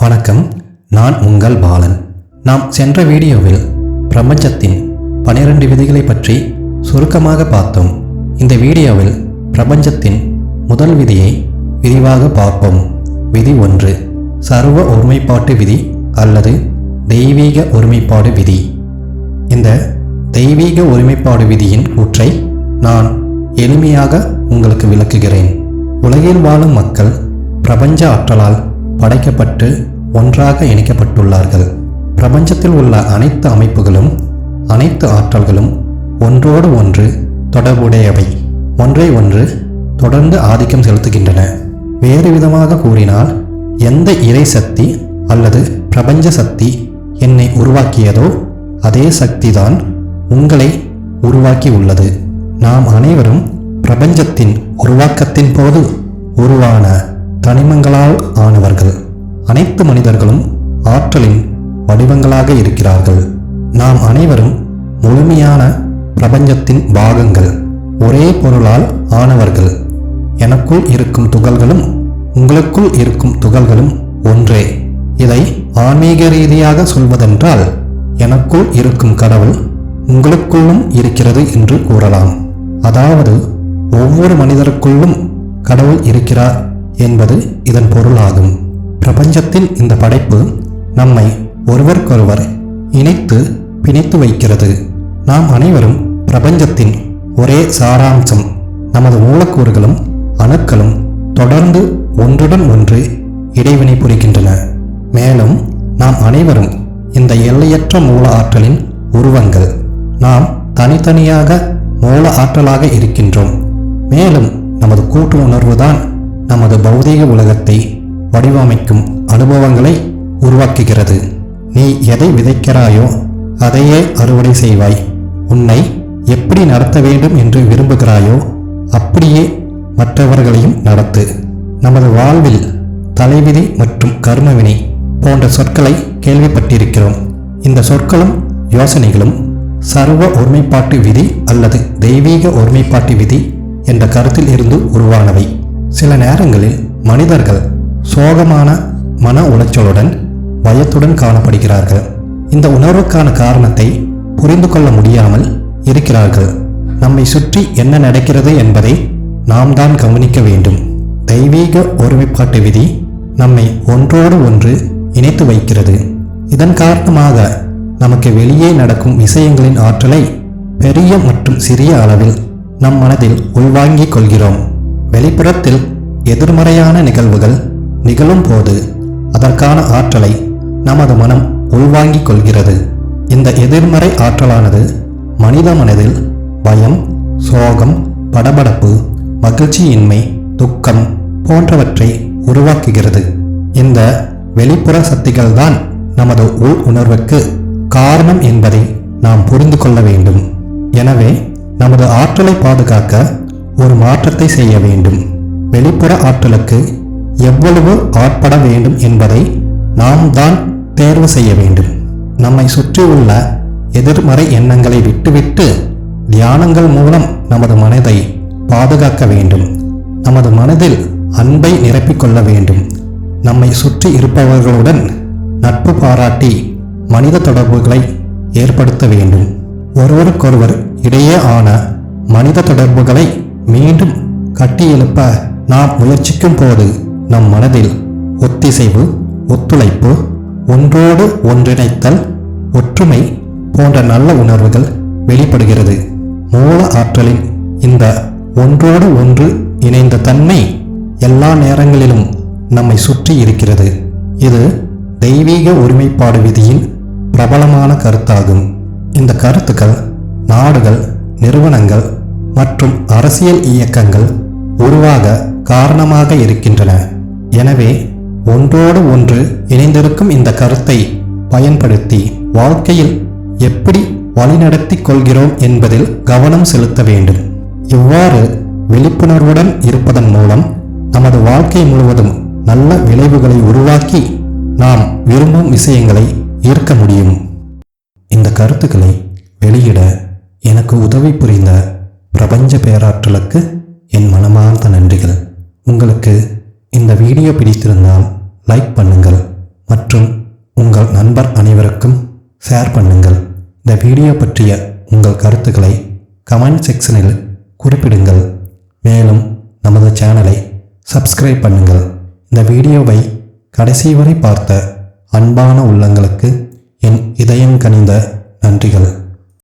வணக்கம். நான் உங்கள் பாலன். நாம் சென்ற வீடியோவில் பிரபஞ்சத்தின் பனிரெண்டு விதிகளை பற்றி சுருக்கமாக பார்த்தோம். இந்த வீடியோவில் பிரபஞ்சத்தின் முதல் விதியை விரிவாக பார்ப்போம். விதி ஒன்று சர்வ ஒருமைப்பாட்டு விதி அல்லது தெய்வீக ஒருமைப்பாடு விதி. இந்த தெய்வீக ஒருமைப்பாடு விதியின் கூற்றை நான் எளிமையாக உங்களுக்கு விளக்குகிறேன். உலகில் வாழும் மக்கள் பிரபஞ்ச ஆற்றலால் படைக்கப்பட்டு ஒன்றாக இணைக்கப்பட்டுள்ளார்கள். பிரபஞ்சத்தில் உள்ள அனைத்து அமைப்புகளும் அனைத்து ஆற்றல்களும் ஒன்றோடு ஒன்று தொடர்புடையவை. ஒன்றை ஒன்று தொடர்ந்து ஆதிக்கம் செலுத்துகின்றன. வேறு விதமாக கூறினால் எந்த இறை சக்தி அல்லது பிரபஞ்ச சக்தி என்னை உருவாக்கியதோ அதே சக்திதான் உங்களை உருவாக்கி உள்ளது நாம் அனைவரும் பிரபஞ்சத்தின் உருவாக்கத்தின் போது உருவான தனிமங்களால் ஆனவர்கள். அனைத்து மனிதர்களும் ஆற்றலின் வடிவங்களாக இருக்கிறார்கள். நாம் அனைவரும் முழுமையான பிரபஞ்சத்தின் பாகங்கள். ஒரே பொருளால் ஆனவர்கள். எனக்குள் இருக்கும் துகள்களும் உங்களுக்குள் இருக்கும் துகள்களும் ஒன்றே. இதை ஆன்மீக ரீதியாக சொல்வதென்றால் எனக்குள் இருக்கும் கடவுள் உங்களுக்குள்ளும் இருக்கிறது என்று கூறலாம். அதாவது ஒவ்வொரு மனிதருக்குள்ளும் கடவுள் இருக்கிறார் என்பது இதன் பொருளாகும். பிரபஞ்சத்தின் இந்த படைப்பு நம்மை ஒருவருக்கொருவர் இணைத்து பிணைத்து வைக்கிறது. நாம் அனைவரும் பிரபஞ்சத்தின் ஒரே சாராம்சம் நமது மூலக்கூறுகளும் அணுக்களும் தொடர்ந்து ஒன்றுடன் ஒன்று இடைவினை புரிகின்றன. மேலும் நாம் அனைவரும் இந்த எல்லையற்ற மூல ஆற்றலின் உருவங்கள். நாம் தனித்தனியாக மூல ஆற்றலாக இருக்கின்றோம். மேலும் நமது கூட்டு உணர்வுதான் நமது பௌதீக உலகத்தை வடிவமைக்கும் அனுபவங்களை உருவாக்குகிறது. நீ எதை விதைக்கிறாயோ அதையே அறுவடை செய்வாய். உன்னை எப்படி நடத்த வேண்டும் என்று விரும்புகிறாயோ அப்படியே மற்றவர்களையும் நடத்து. நமது வாழ்வில் தலைவிதி மற்றும் கர்மவினை போன்ற சொற்களை கேள்விப்பட்டிருக்கிறோம். இந்த சொற்களும் யோசனைகளும் சர்வ ஒருமைப்பாட்டு விதி அல்லது தெய்வீக ஒருமைப்பாட்டு விதி என்ற கருத்தில் இருந்து உருவானவை. சில நேரங்களில் மனிதர்கள் சோகமான மன உளைச்சலுடன் பயத்துடன் காணப்படுகிறார்கள். இந்த உணர்வுக்கான காரணத்தை புரிந்து கொள்ள முடியாமல் இருக்கிறார்கள். நம்மை சுற்றி என்ன நடக்கிறது என்பதை நாம் தான் கவனிக்க வேண்டும். தெய்வீக ஒருமைப்பாட்டு விதி நம்மை ஒன்றோடு ஒன்று இணைத்து வைக்கிறது. இதன் காரணமாக நமக்கு வெளியே நடக்கும் விஷயங்களின் ஆற்றலை பெரிய மற்றும் சிறிய அளவில் நம் மனதில் உள்வாங்கிக் கொள்கிறோம். வெளிப்புறத்தில் எதிர்மறையான நிகழ்வுகள் நிகழும் போது அதற்கான ஆற்றலை நமது மனம் உள்வாங்கிக் கொள்கிறது. இந்த எதிர்மறை ஆற்றலானது மனித மனதில் பயம் சோகம் படபடப்பு மகிழ்ச்சியின்மை துக்கம் போன்றவற்றை உருவாக்குகிறது. இந்த வெளிப்புற சக்திகள்தான் நமது உள் உணர்வுக்கு காரணம் என்பதை நாம் புரிந்து கொள்ள வேண்டும். எனவே நமது ஆற்றலை பாதுகாக்க ஒரு மாற்றத்தை செய்ய வேண்டும். வெளிப்புற ஆற்றலுக்கு எவ்வளவு ஆட்பட வேண்டும் என்பதை நாம் தான் தேர்வு செய்ய வேண்டும். நம்மை சுற்றியுள்ள எதிர்மறை எண்ணங்களை விட்டுவிட்டு தியானங்கள் மூலம் நமது மனதை பாதுகாக்க வேண்டும். நமது மனதில் அன்பை நிரப்பிக்கொள்ள வேண்டும். நம்மை சுற்றி இருப்பவர்களுடன் நட்பு பாராட்டி மனித தொடர்புகளை ஏற்படுத்த வேண்டும். ஒருவருக்கொருவர் இடையே ஆன மனித தொடர்புகளை மீண்டும் கட்டியெழுப்ப நாம் முயற்சிக்கும் போது நம் மனதில் ஒத்திசைவு ஒத்துழைப்பு ஒன்றோடு ஒன்றிணைத்தல் ஒற்றுமை போன்ற நல்ல உணர்வுகள் வெளிப்படுகிறது. மூல ஆற்றலின் இந்த ஒன்றோடு ஒன்று இணைந்த தன்மை எல்லா நேரங்களிலும் நம்மை சுற்றி இருக்கிறது. இது தெய்வீக ஒருமைப்பாடு விதியின் பிரபலமான கருத்தாகும். இந்த கருத்துக்கள் நாடுகள் நிறுவனங்கள் மற்றும் அரசியல் இயக்கங்கள் உருவாக காரணமாக இருக்கின்றன. எனவே ஒன்றோடு ஒன்று இணைந்திருக்கும் இந்த கருத்தை பயன்படுத்தி வாழ்க்கையில் எப்படி வழிநடத்திக் கொள்கிறோம் என்பதில் கவனம் செலுத்த வேண்டும். இவ்வாறு விழிப்புணர்வுடன் இருப்பதன் மூலம் நமது வாழ்க்கை முழுவதும் நல்ல விளைவுகளை உருவாக்கி நாம் விரும்பும் விஷயங்களை ஈர்க்க முடியும். இந்த கருத்துக்களை வெளியிட பிரபஞ்ச பேராற்றலுக்கு என் மனமார்ந்த நன்றிகள். உங்களுக்கு இந்த வீடியோ பிடித்திருந்தால் லைக் பண்ணுங்கள் மற்றும் உங்கள் நண்பர் அனைவருக்கும் ஷேர் பண்ணுங்கள். இந்த வீடியோ பற்றிய உங்கள் கருத்துக்களை கமெண்ட் செக்ஷனில் குறிப்பிடுங்கள். மேலும் நமது சேனலை சப்ஸ்கிரைப் பண்ணுங்கள். இந்த வீடியோவை கடைசி வரை பார்த்த அன்பான உள்ளங்களுக்கு என் இதயம் கனிந்த நன்றிகள்.